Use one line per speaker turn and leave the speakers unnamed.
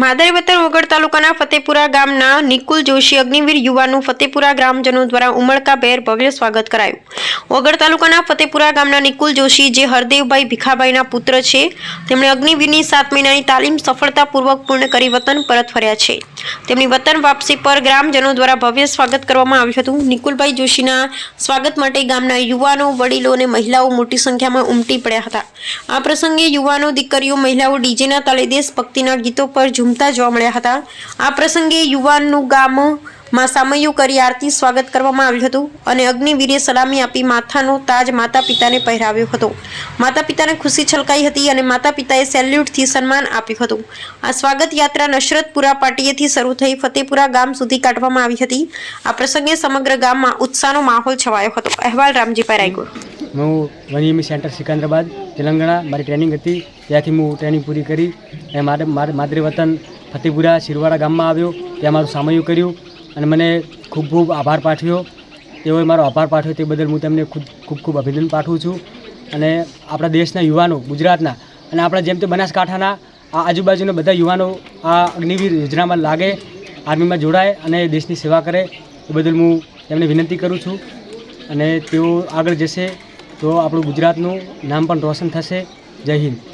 માદરી વતન વગડ તાલુકાના ફતેપુરા ગામના નિકુલ જોશી અગ્નિવીર યુવાનું ફતેપુરા ગ્રામજનો દ્વારા ઉમળકાભેર ભવ્ય સ્વાગત કરાયું. ઓગળ તાલુકાના ફતેપુરા ગામના નિકુલ જોશી, જે હરદેવભાઈ ભીખાભાઈના પુત્ર છે, તેમણે અગ્નિવીરની સાત મહિનાની તાલીમ સફળતાપૂર્વક પૂર્ણ કરી વતન પરત ફર્યા છે. તેમની વતન વાપસી પર ગ્રામજનો દ્વારા ભવ્ય સ્વાગત કરવામાં આવ્યું હતું. નિકુલભાઈ જોશીના સ્વાગત માટે ગામના યુવાનો, વડીલો અને મહિલાઓ મોટી સંખ્યામાં ઉમટી પડ્યા હતા. આ પ્રસંગે યુવાનો, દીકરીઓ, મહિલાઓ ડીજેના તાલે દેશ ભક્તિના ગીતો પર ઝૂમતા જોવા મળ્યા હતા. આ પ્રસંગે યુવાનનું ગામમાં સામૈયું કરી આરતી સ્વાગત કરવામાં આવ્યું હતું અને અગ્નિવીરે સલામી આપી માથાનો તાજ માતા પિતાને પહેરાવ્યો હતો. માતા પિતાને ખુશી છલકાઈ હતી અને માતા પિતાએ સેલ્યુટથી સન્માન આપ્યું હતું. આ સ્વાગત યાત્રા નશરતપુરા પાટીએથી શરૂ થઈ ફતેપુરા ગામ સુધી કાઢવામાં આવી હતી. આ પ્રસંગે સમગ્ર ગામમાં ઉત્સાહનો માહોલ છવાયો હતો. અહેવાલ રામજીભાઈ રાયગુર
હું વનયમી સેન્ટર સિકંદરાબાદ, તેલંગાણા. મારી ટ્રેનિંગ હતી. ત્યાંથી હું ટ્રેનિંગ પૂરી કરી અને મારે મારે માદરે ફતેપુરા શિરવાડા ગામમાં આવ્યો. ત્યાં મારું સામયું કર્યું. અને મને ખૂબ ખૂબ આભાર પાઠવ્યો. તેઓએ મારો આભાર પાઠવ્યો તે બદલ હું તેમને ખૂબ ખૂબ ખૂબ અભિનંદન પાઠવું છું. અને આપણા દેશના યુવાનો, ગુજરાતના અને આપણા જેમ તે બનાસકાંઠાના આ આજુબાજુના બધા યુવાનો આ અગ્નિવીર યોજનામાં લાગે, આર્મીમાં જોડાય અને દેશની સેવા કરે એ બદલ હું તેમને વિનંતી કરું છું. અને તેઓ આગળ જશે તો આપણું ગુજરાતનું નામ પણ રોશન થશે. જય હિન્દ.